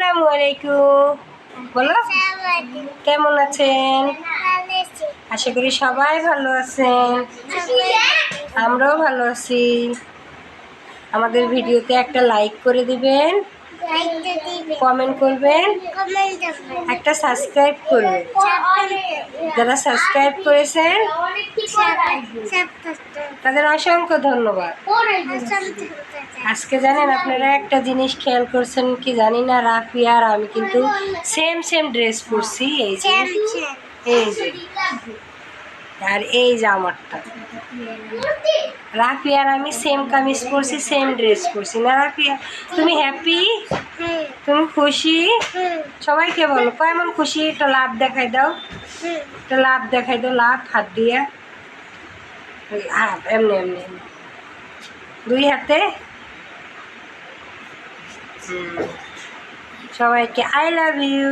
আসসালামু আলাইকুম বলো কেমন আছেন? আশা করি সবাই ভালো আছেন। আমরাও ভালো আছি। আমাদের ভিডিওতে একটা লাইক করে দিবেন। কমেন্ট করবেন। একটা সাবস্ক্রাইব করবেন। যারা সাবস্ক্রাইব করেছেন তাদের অসংখ্য ধন্যবাদ। আজকে জানেন আপনারা একটা জিনিস খেয়াল করছেন কি জানি না রাফি আর আমি কিন্তু সেম সেম ড্রেস পরছি এই যে। এই যে। আর এই যে আমারটা। রাফি আর আমি সেম কামিজ পরছি সেম ড্রেস পরছি। না রাফিয়া তুমি হ্যাপি তুমি খুশি? সবাইকে বলো কেমন খুশি? একটা লাভ দেখাই দাও। একটা লাভ দেখাই দাও লাভ হাত দিয়ে। হাত এমনি এমনি। দুই হাতে। সবাইকে আই লাভ ইউ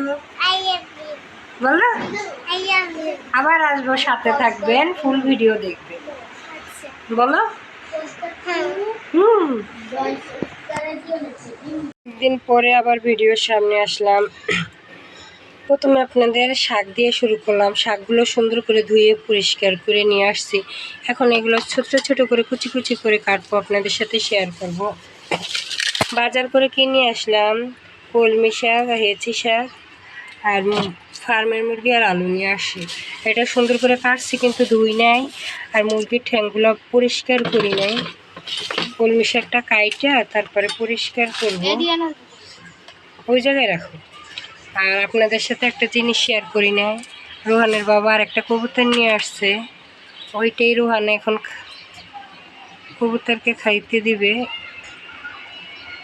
বলো আবার আসব সাথে থাকবেন ফুল ভিডিও দেখবেন বলো? হুম। দিন পরে আবার ভিডিওর সামনে আসলাম। প্রথমে আপনাদের শাক দিয়ে শুরু করলাম। শাকগুলো সুন্দর করে ধুয়ে পরিষ্কার করে নিয়ে আসছি। এখন এগুলো ছোট ছোট করে কুচি কুচি করে কাটবো। আপনাদের সাথে শেয়ার করব। বাজার করে কিনে আসলাম। কলমি শাক হেঁচি শাক আর ফার্মের মুরগি আর আলু নিয়ে আসি। এটা সুন্দর করে কাটছি কিন্তু ধুই নাই আর মুরগির ঠ্যাংগুলো পরিষ্কার করি নাই। কলমি শাকটা কাইটা তারপরে পরিষ্কার করব। ওই জায়গায় রাখো। আর আপনাদের সাথে একটা জিনিস শেয়ার করি না রোহানের বাবা আর একটা কবুতর নিয়ে আসছে। ওইটাই রোহান এখন কবুতরকে খাইতে দিবে।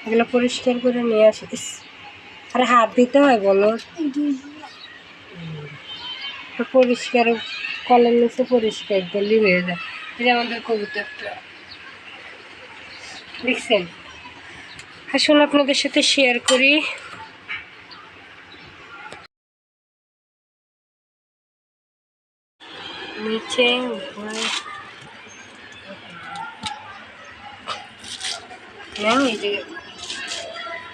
এগুলো পরিষ্কার করে নিয়ে আসে ইস, আরে হাত দিতে হয় বলো। তো পরিষ্কার কলের নিচে পরিষ্কার করলেই হয়ে যায় এটা আমাদের কবুতরটা দেখছেন? আসুন আপনাদের সাথে শেয়ার করি। নিচে উপরে ম্যাম এই যে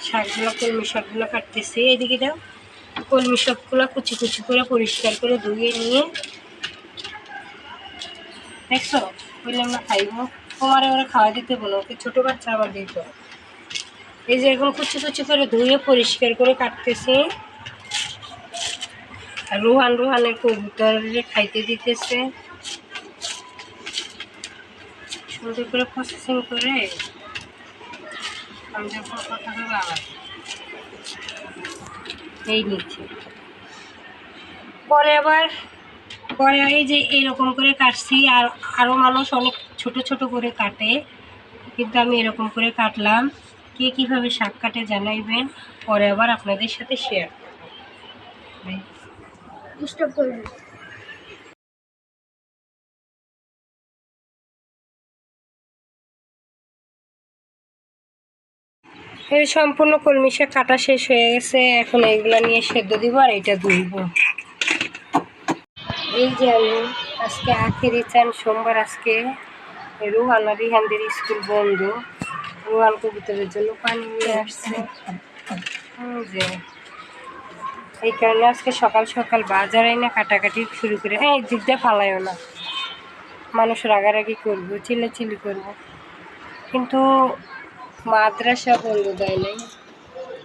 শাকগুলো, কলমি শাকগুলো কাটতেছি। এইদিকে দাও কলমি সবগুলো কুচি কুচি করে পরিষ্কার করে ধুয়ে নিয়ে। দেখছ? বললাম, না খাইবো তোমারে ওরা খাওয়া দিতে বলো, ওকে ছোটো বাচ্চা আবার দিত এই যে এখন কুচি কুচি করে ধুয়ে পরিষ্কার করে কাটতেছি। আর রুহান রুহানের কবুতরে খাইতে দিতেছে। সুন্দর করে প্রসেসিং করে। আমি যখন কথা হবে আবার এই নিচ্ছে। পরে আবার, পরে এই যে এরকম করে কাটছি, আর আরও মানুষ অনেক ছোট ছোট করে কাটে, কিন্তু আমি এরকম করে কাটলাম। কে কীভাবে শাক কাটে জানাইবেন, পরে আবার আপনাদের সাথে শেয়ার করবে। এই সম্পূর্ণ কলমি শাক কাটা শেষ হয়ে গেছে। এখন এইগুলো নিয়ে সেদ্ধ দিব আর এটা ধুইব। এই যে আমি আজকে আখেরি চান সোমবার আজকে রুহান রিহানদের স্কুল বন্ধ। রুহান কবুতরের জন্য পানি নিয়ে আসছে। যে, এই কারণে আজকে সকাল সকাল বাজারে না কাটাকাটি শুরু করে হ্যাঁ এই দিক দিয়ে ফালাইও না। মানুষ রাগারাগি করব, চিল্লাচিল্লি করব। কিন্তু মাদ্রাসা বন্ধ দেয় নাই।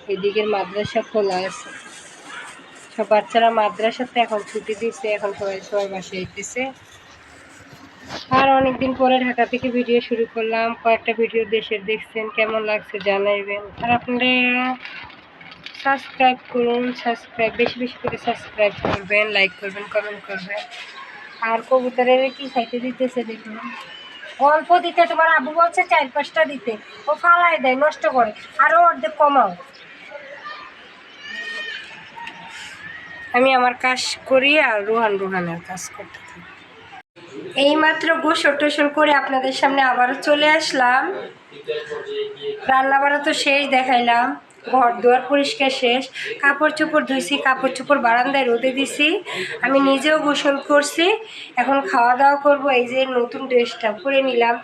এদিকের মাদ্রাসা খোলা আছে। সব বাচ্চারা মাদ্রাসাতে এখন ছুটি দিচ্ছে এখন সবাই সবাই বাসায় যেতেছে আর অনেকদিন পরে ঢাকা থেকে ভিডিও শুরু করলাম। কয়েকটা ভিডিও দেশের দেখছেন, কেমন লাগছে জানাইবেন। আর আপনারা সাবস্ক্রাইব করুন সাবস্ক্রাইব বেশি বেশি করে সাবস্ক্রাইব করবেন লাইক করবেন কমেন্ট করবেন। আর কবুতরের কি খাইতে দিতেছে দেখুন। অল্প দিতে, তোমার আবু বলছে চার পাঁচটা দিতে। ও ফালাই দেয়, নষ্ট করে। আরও অর্ধেক কমাও। আমি আমার কাজ করি আর রোহান রোহানের কাজ করতে থাকি। এইমাত্র গোসল টোসল করে আপনাদের সামনে আবারও চলে আসলাম। রান্না বাড়া তো শেষ দেখাইলাম। ঘর দুয়ার পরিষ্কার শেষ। কাপড় চোপড় ধুইছি কাপড় চোপড় বারান্দায় রোদে দিছি। আমি নিজেও গোসল করছি। এখন খাওয়া দাওয়া করব। এই যে নতুন ড্রেসটা পরে নিলাম।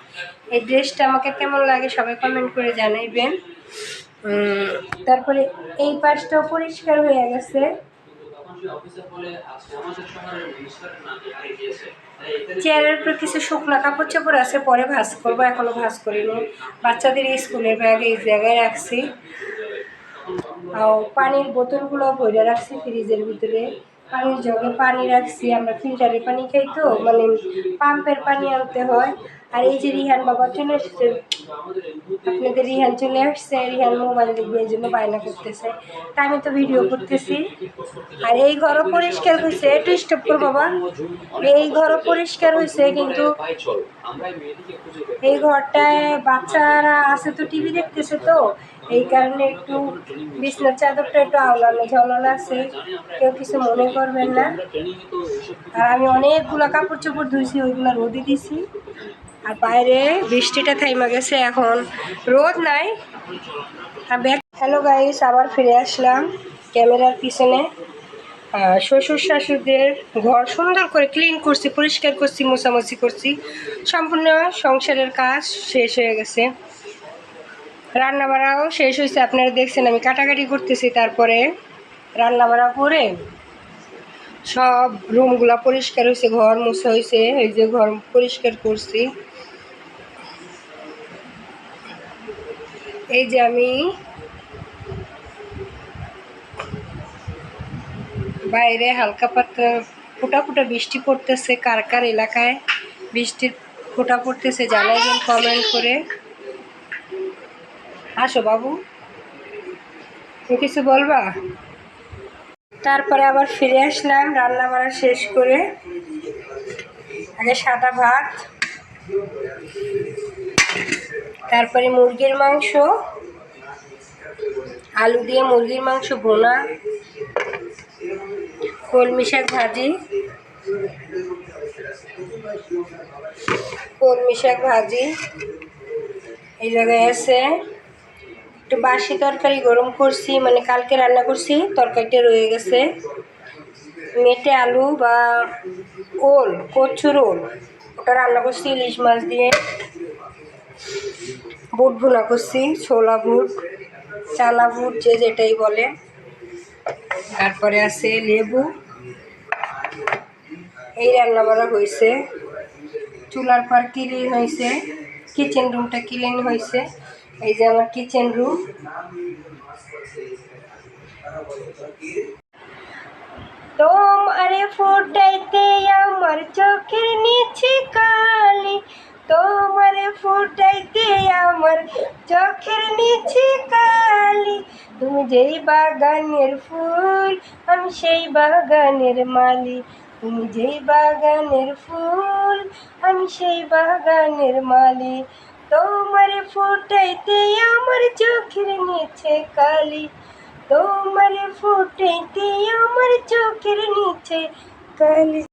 এই ড্রেসটা আমাকে কেমন লাগে সবাই কমেন্ট করে জানাইবেন। তারপরে এই পাশটাও পরিষ্কার হয়ে গেছে। চেয়ারের উপর কিছু শুকনো কাপড় চাপড় আছে, পরে ভাঁজ করব। এখনও ভাঁজ করিনি। বাচ্চাদের স্কুলের ব্যাগ এই জায়গায় রাখছি। পানির বোতলগুলো ভরে রাখছি ফ্রিজের ভিতরে। পানির জগে পানি রাখছি, আমরা ফিল্টারের পানি খাই তো মানে পাম্পের পানি আনতে হয়। আর এই যে রিহান বাবা চলে এসছে, আপনাদের রিহান চলে আসছে, রিহান মোবাইল দেখবে, এই জন্য বায়না করতেছে। তা আমি তো ভিডিও করতেছি। আর এই ঘরও পরিষ্কার হয়েছে একটু স্টপ করো বাবা। এই ঘরও পরিষ্কার হয়েছে, কিন্তু এই ঘরটায় বাচ্চারা আছে তো টিভি দেখতেছে তো। এই কারণে একটু বিছনার চাদরটা একটু আওলানো ঝাওলানো আছে। কেউ কিছু মনে করবেন না। আর আমি অনেকগুলো কাপড় চোপড় ধুইছি, ওইগুলো রোদে দিছি। আর বাইরে বৃষ্টিটা থাইমা গেছে, এখন রোদ নাই। হ্যালো গাইস, আবার ফিরে আসলাম ক্যামেরার পিছনে। শ্বশুর শাশুড়িদের ঘর সুন্দর করে ক্লিন করছি, পরিষ্কার করছি, মোছামুছি করছি। সম্পূর্ণ সংসারের কাজ শেষ হয়ে গেছে। রান্না বাড়াও শেষ হয়েছে আপনারা দেখছেন আমি কাটাকাটি করতেছি, তারপরে রান্না বাড়া করে সব রুমগুলো পরিষ্কার হয়েছে ঘর মুছা হয়েছে এই যে ঘর পরিষ্কার করছি। এই যে আমি বাইরে হালকা পাতলা ফোটা ফোটা বৃষ্টি পড়তেছে, কার কার এলাকায় বৃষ্টির ফোটা পড়তেছে জানাইবেন কমেন্ট করে। আসো বাবু। তুমি কিছু বলবা? তারপরে আবার ফিরে আসলাম রান্না বাড়া শেষ করে। আগে সাদা ভাত, তারপরে মুরগির মাংস, আলু দিয়ে মুরগির মাংস ভোনা, কলমি শাক ভাজি, কলমি শাক ভাজি, এই জায়গায় আছে। একটু বাসি তরকারি গরম করছি মানে কালকে রান্না করছি, তরকারিটা রয়ে গেছে। মেটে আলু বা ওল, কচুর ওল, ওটা রান্না করছি, ইলিশ মাছ দিয়ে। বুট ভুনা করছি, ছোলা বুট চালা বুট, যে যেটাই বলে। তারপরে আছে লেবু। এই রান্না বান্না হয়েছে। চুলার পর ক্লিন হয়েছে। কিচেন রুমটা ক্লিন হয়েছে। এই যে আমার কিচেন রুম তোমারে ফুটাইতে আমার চোখের নিচে কালি। তোমারে ফুটাইতে আমার চোখের নিচে কালি। তুমি যেই বাগানের ফুল, আমি সেই বাগানের মালি তুমি যেই বাগানের ফুল, আমি সেই বাগানের মালি তোমারে ফুটাইতে আমার চোখের নিচে কালি। তোমার ফুটাইতে আমার চোখের নিচে কালি।